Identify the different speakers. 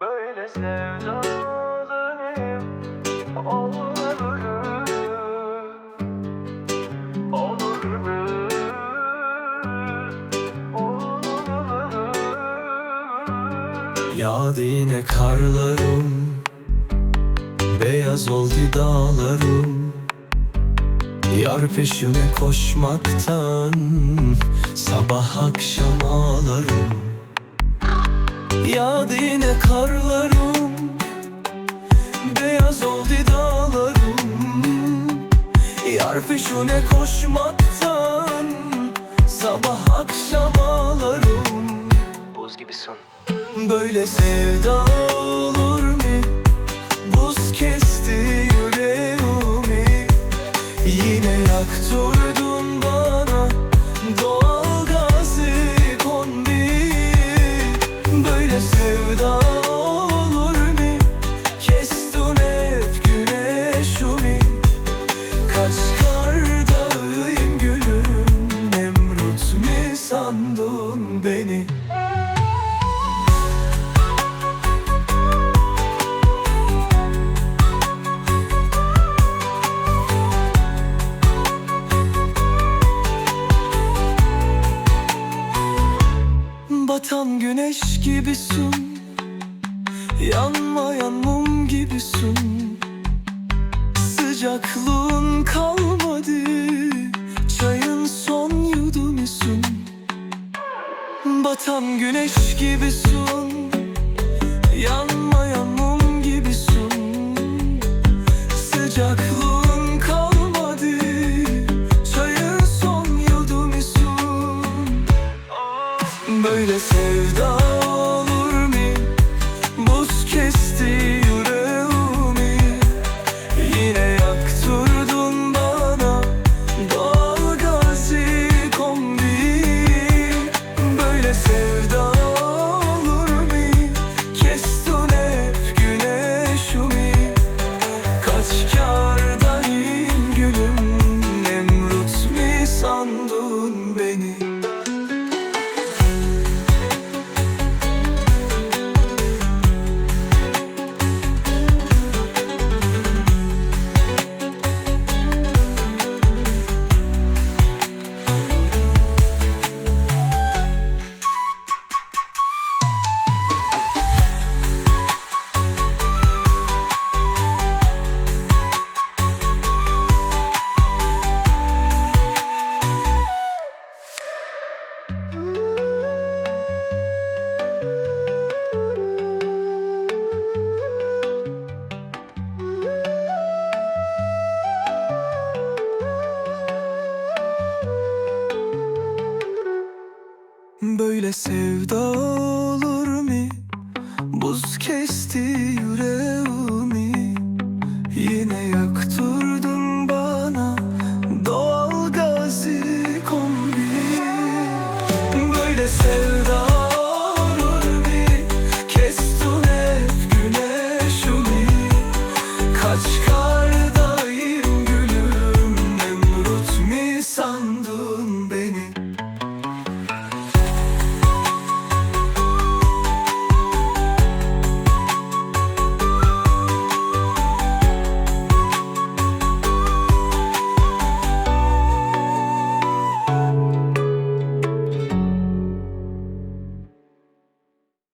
Speaker 1: Böyle sevdalıyım Olur mu? Olur mu? Olur
Speaker 2: Yağdı yine karlarım Beyaz oldu dağlarım Yar peşime koşmaktan Sabah akşam ağlarım Yağdı yine karlarım Beyaz oldu dağlarım. Yar peşine koşmaktan Sabah akşam ağlarım.
Speaker 1: Buz gibisin.
Speaker 2: Böyle sevda olur Batan güneş gibisin. Yanmayan mum gibisin. Sıcaklığın kalmadı. Çayın son yudumisin Batan güneş gibisin Böyle sevda olur mu? Buz kesti yürek